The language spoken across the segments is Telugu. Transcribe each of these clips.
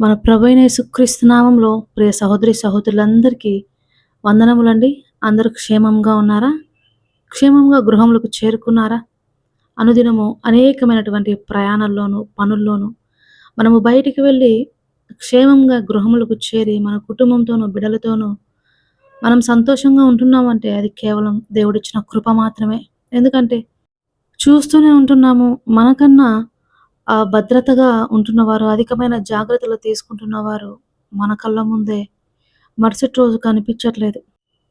మన ప్రభైన సుక్రీస్తునామంలో ప్రియ సహోదరి సహోదరులందరికీ వందనములండి. అందరూ క్షేమంగా ఉన్నారా? క్షేమంగా గృహములకు చేరుకున్నారా? అనుదినము అనేకమైనటువంటి ప్రయాణాల్లోనూ పనుల్లోనూ మనము బయటికి వెళ్ళి క్షేమంగా గృహములకు చేరి మన కుటుంబంతోనూ బిడలతోనూ మనం సంతోషంగా ఉంటున్నామంటే అది కేవలం దేవుడిచ్చిన కృప మాత్రమే. ఎందుకంటే చూస్తూనే ఉంటున్నాము మనకన్నా భద్రతగా ఉంటున్నవారు అధికమైన జాగ్రత్తలు తీసుకుంటున్నవారు మన కళ్ళ ముందే మరుసటి రోజు కనిపించట్లేదు.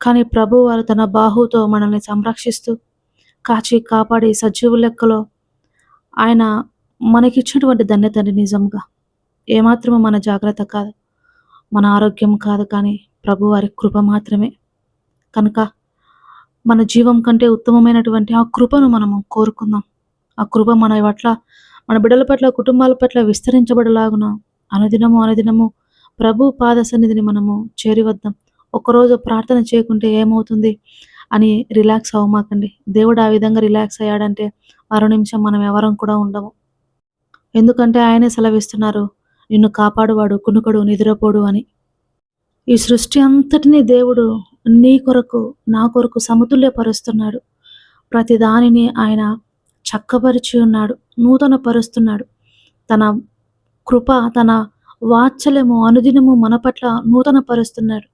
కానీ ప్రభు వారు తన బాహుతో మనల్ని సంరక్షిస్తూ కాచి కాపాడి సజీవు లెక్కలో ఆయన మనకిచ్చినటువంటి ధన్యతని నిజంగా ఏమాత్రము మన జాగ్రత్త కాదు మన ఆరోగ్యం కాదు కానీ ప్రభు వారి కృప మాత్రమే. కనుక మన జీవం కంటే ఉత్తమమైనటువంటి ఆ కృపను మనము కోరుకుందాం. ఆ కృప మన పట్ల మన బిడ్డల పట్ల కుటుంబాల పట్ల విస్తరించబడలాగున అనుదినము అనుదినము ప్రభు పాద సన్నిధిని మనము చేరివద్దాం. ఒకరోజు ప్రార్థన చేయకుంటే ఏమవుతుంది అని రిలాక్స్ అవ్వమాకండి. దేవుడు ఆ విధంగా రిలాక్స్ అయ్యాడంటే మరో నిమిషం మనం ఎవరం కూడా ఉండము. ఎందుకంటే ఆయనే సెలవిస్తున్నారు నిన్ను కాపాడువాడు కునుకడు నిద్రపోడు అని. ఈ సృష్టి అంతటినీ దేవుడు నీ కొరకు నా కొరకు సమతుల్యపరుస్తున్నాడు. ప్రతి దానిని ఆయన చక్కపరిచి ఉన్నాడు నూతన పరుస్తున్నాడు తన కృప తన వాత్సల్యము అనుదినము మన పట్ల నూతన పరుస్తున్నాడు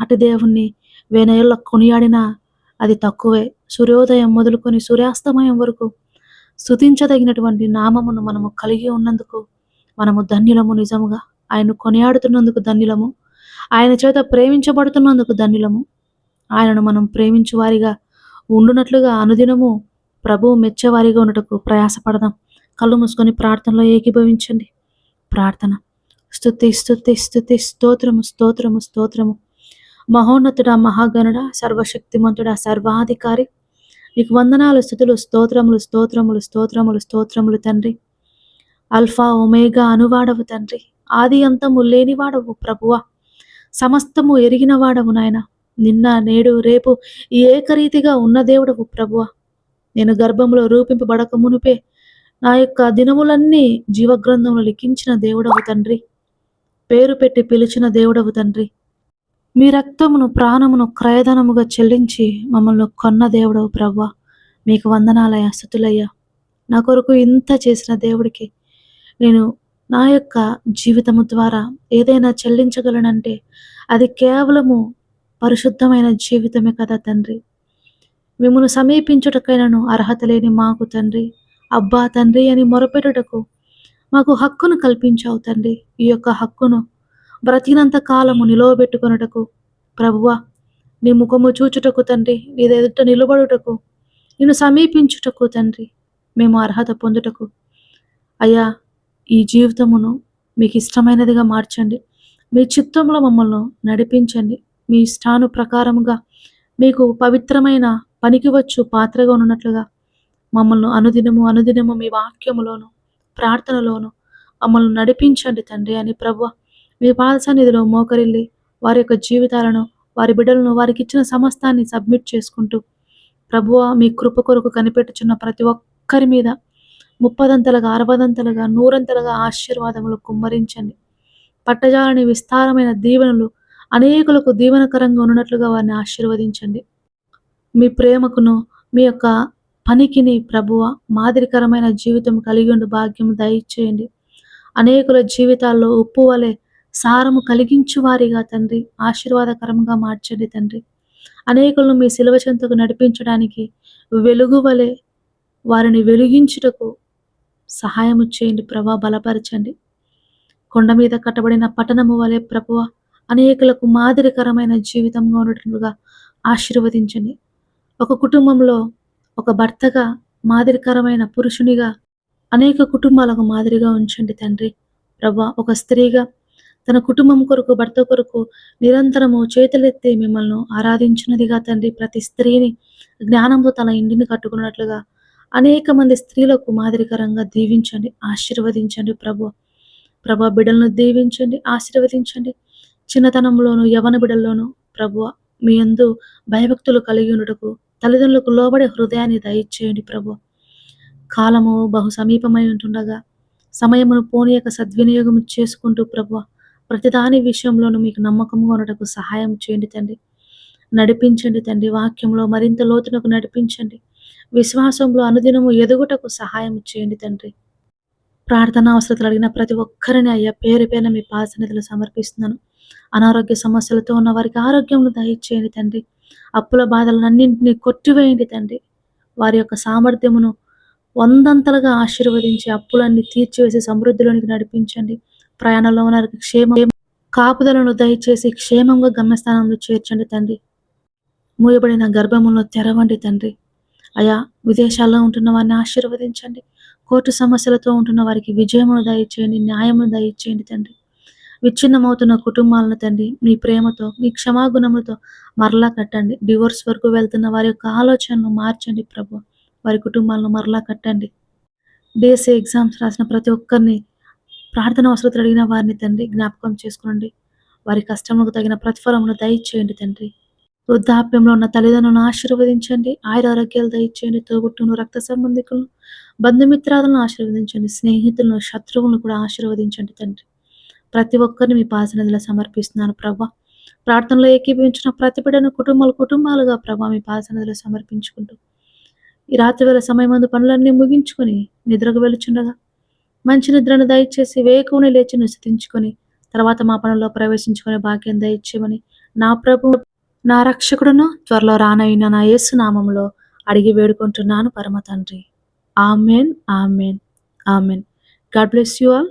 అటు దేవుణ్ణి వేనయేళ్ళ కొనియాడినా అది తక్కువే. సూర్యోదయం మొదలుకొని సూర్యాస్తమయం వరకు స్థుతించదగినటువంటి నామమును మనము కలిగి ఉన్నందుకు మనము ధన్యులము నిజముగా. ఆయన కొనియాడుతున్నందుకు ధన్యులము. ఆయన చేత ప్రేమించబడుతున్నందుకు ధన్యులము. ఆయనను మనం ప్రేమించు వారిగా ఉండునట్లుగా అనుదినము ప్రభువు మెచ్చేవారిగా ఉండటకు ప్రయాసపడదాం. కళ్ళు మూసుకొని ప్రార్థనలో ఏకీభవించండి. ప్రార్థన. స్థుతి స్థుతి స్థుతి స్తోత్రము స్తోత్రము స్తోత్రము. మహోన్నతుడా మహాగణుడ సర్వశక్తిమంతుడా సర్వాధికారి. నీకు వందనాలు స్థుతులు స్తోత్రములు స్తోత్రములు స్తోత్రములు స్తోత్రములు తండ్రి. అల్ఫా ఒమేగా అనువాడవు తండ్రి. ఆది అంతము లేనివాడవు ప్రభువ. సమస్తము ఎరిగిన వాడవు నాయన. నిన్న నేడు రేపు ఏకరీతిగా ఉన్న దేవుడవు ప్రభువా. నేను గర్భంలో రూపింపబడక మునుపే నా యొక్క దినములన్నీ జీవగ్రంథంలో లిఖించిన దేవుడవు తండ్రి. పేరు పెట్టి పిలిచిన దేవుడవు తండ్రి. మీ రక్తమును ప్రాణమును క్రయధనముగా చెల్లించి మమ్మల్ని కొన్న దేవుడవు ప్రవ్వ. మీకు వందనాలయ స్థుతులయ్యా. నా కొరకు ఇంత చేసిన దేవుడికి నేను నా యొక్క జీవితము ద్వారా ఏదైనా చెల్లించగలనంటే అది కేవలము పరిశుద్ధమైన జీవితమే కదా తండ్రి. మిమ్మను సమీపించుటకైనను అర్హత లేని మాకు తండ్రి. అబ్బా తండ్రి అని మొరపెట్టుటకు మాకు హక్కును కల్పించావు తండ్రి. ఈ యొక్క హక్కును బ్రతికినంత కాలము నిలవబెట్టుకొనుటకు ప్రభువా నీ ముఖము చూచుటకు తండ్రి నీ ఎదుట నిలబడుటకు నిన్ను సమీపించుటకు తండ్రి మేము అర్హత పొందుటకు. అయ్యా ఈ జీవితమును మీకు ఇష్టమైనదిగా మార్చండి. మీ చిత్తంలో మమ్మల్ని నడిపించండి. మీ ఇష్టాను ప్రకారముగా మీకు పవిత్రమైన పనికి వచ్చు పాత్రగా ఉన్నట్లుగా. మమ్మల్ని అనుదినము అనుదినము మీ వాక్యములోను ప్రార్థనలోను మమ్మల్ని నడిపించండి తండ్రి అని ప్రభు మీ పాద సన్నిధిలో మోకరిల్లి వారి యొక్క జీవితాలను వారి బిడ్డలను వారికి ఇచ్చిన సమస్తాన్ని సబ్మిట్ చేసుకుంటూ ప్రభువ మీ కృప కొరకు కనిపెట్టుచున్న ప్రతి ఒక్కరి మీద ముప్పదంతలుగా అరవదంతలుగా నూరంతలుగా ఆశీర్వాదములు కుమ్మరించండి. పట్టజాలని విస్తారమైన దీవెనలు అనేకులకు దీవెనకరంగా ఉన్నట్లుగా వారిని ఆశీర్వదించండి. మీ ప్రేమకును మీ యొక్క పనికిని ప్రభువ మాదిరికరమైన జీవితం కలిగి ఉండి భాగ్యం దయచేయండి. అనేకుల జీవితాల్లో ఉప్పు వలె సారము కలిగించు వారిగా తండ్రి ఆశీర్వాదకరంగా మార్చండి తండ్రి. అనేకులను మీ శిలువ చెంతకు నడిపించడానికి వెలుగు వలె వారిని వెలిగించుటకు సహాయము చేయండి ప్రభా బలపరచండి. కొండ మీద కట్టబడిన పట్టణము వలె ప్రభువ అనేకులకు మాదిరికరమైన జీవితంగా ఉన్నట్లుగా ఆశీర్వదించండి. ఒక కుటుంబంలో ఒక భర్తగా మాదిరికరమైన పురుషునిగా అనేక కుటుంబాలకు మాదిరిగా ఉంచండి తండ్రి. ప్రభా ఒక స్త్రీగా తన కుటుంబం కొరకు భర్త కొరకు నిరంతరము చేతులెత్తి మిమ్మల్ని ఆరాధించినదిగా తండ్రి. ప్రతి స్త్రీని జ్ఞానంతో తన ఇంటిని కట్టుకున్నట్లుగా అనేక మంది స్త్రీలకు మాదిరికరంగా దీవించండి ఆశీర్వదించండి ప్రభు. ప్రభా బిడ్డలను దీవించండి ఆశీర్వదించండి. చిన్నతనంలోను యవన బిడ్డల్లోను ప్రభు మీ అందు భయభక్తులు కలిగి ఉండటకు తల్లిదండ్రులకు లోబడే హృదయాన్ని దయచేయండి ప్రభు. కాలము బహు సమీపమై ఉంటుండగా సమయమును పోనీయక సద్వినియోగం చేసుకుంటూ ప్రభు ప్రతిదాని విషయంలోనూ మీకు నమ్మకంగా ఉండటకు సహాయం చేయండి తండ్రి. నడిపించండి తండ్రి వాక్యంలో మరింత లోతునకు నడిపించండి. విశ్వాసంలో అనుదినము ఎదుగుటకు సహాయం చేయండి తండ్రి. ప్రార్థన అవసరతలు అడిగిన ప్రతి ఒక్కరిని అయ్యా పేరు పేరున మీ పాసనిధులు సమర్పిస్తున్నాను. అనారోగ్య సమస్యలతో ఉన్న వారికి ఆరోగ్యం దయచేయండి తండ్రి. అప్పుల బాధలన్నింటినీ కొట్టివేయండి తండ్రి. వారి యొక్క సామర్థ్యమును వందంతలుగా ఆశీర్వదించి అప్పులన్నీ తీర్చివేసి సమృద్ధిలోనికి నడిపించండి. ప్రయాణంలో ఉన్న వారికి క్షేమ కాపుదలను దయచేసి క్షేమంగా గమ్యస్థానంలో చేర్చండి తండ్రి. మూయబడిన గర్భములను తెరవండి తండ్రి. అయా విదేశాల్లో ఉంటున్న వారిని ఆశీర్వదించండి. కోర్టు సమస్యలతో ఉంటున్న వారికి విజయమును దయచేయండి న్యాయమును దయచేయండి తండ్రి. విచ్ఛిన్నమవుతున్న కుటుంబాలను తండ్రి మీ ప్రేమతో మీ క్షమాగుణములతో మరలా కట్టండి. డివోర్స్ వరకు వెళ్తున్న వారి యొక్క ఆలోచనలు మార్చండి ప్రభు. వారి కుటుంబాలను మరలా కట్టండి. డిఎస్ఏ ఎగ్జామ్స్ రాసిన ప్రతి ఒక్కరిని ప్రార్థన అవసరతలు అడిగిన వారిని తండ్రి జ్ఞాపకం చేసుకోండి వారి కష్టములకు తగిన ప్రతిఫలమును దయచేయండి తండ్రి. వృద్ధాప్యంలో ఉన్న తల్లిదండ్రులను ఆశీర్వదించండి. ఆయుర ఆరోగ్యాలు దయచేయండి. తోబుట్టును రక్త సంబంధికులను బంధుమిత్రాలను ఆశీర్వదించండి. స్నేహితులను శత్రువులను కూడా ఆశీర్వదించండి తండ్రి. ప్రతి ఒక్కరిని మీ పాసనదిలో సమర్పిస్తున్నాను ప్రభా. ప్రార్థనలో ఏకీభవించిన ప్రతి బిడ్డను కుటుంబాలు కుటుంబాలుగా ప్రభా మీ పాసనదిలో సమర్పించుకుంటూ. ఈ రాత్రి వేళ సమయం మందు పనులన్నీ ముగించుకొని నిద్రకు వెలుచుండగా మంచి నిద్రను దయచేసి వేకుని లేచి నిశ్చితించుకొని తర్వాత మా పనుల్లో ప్రవేశించుకునే భాగ్యం దయచేయమని నా ప్రభు నా రక్షకుడును త్వరలో రానైన నా యేసు నామంలో అడిగి వేడుకుంటున్నాను పరమ తండ్రి. Amen amen amen. God bless you all.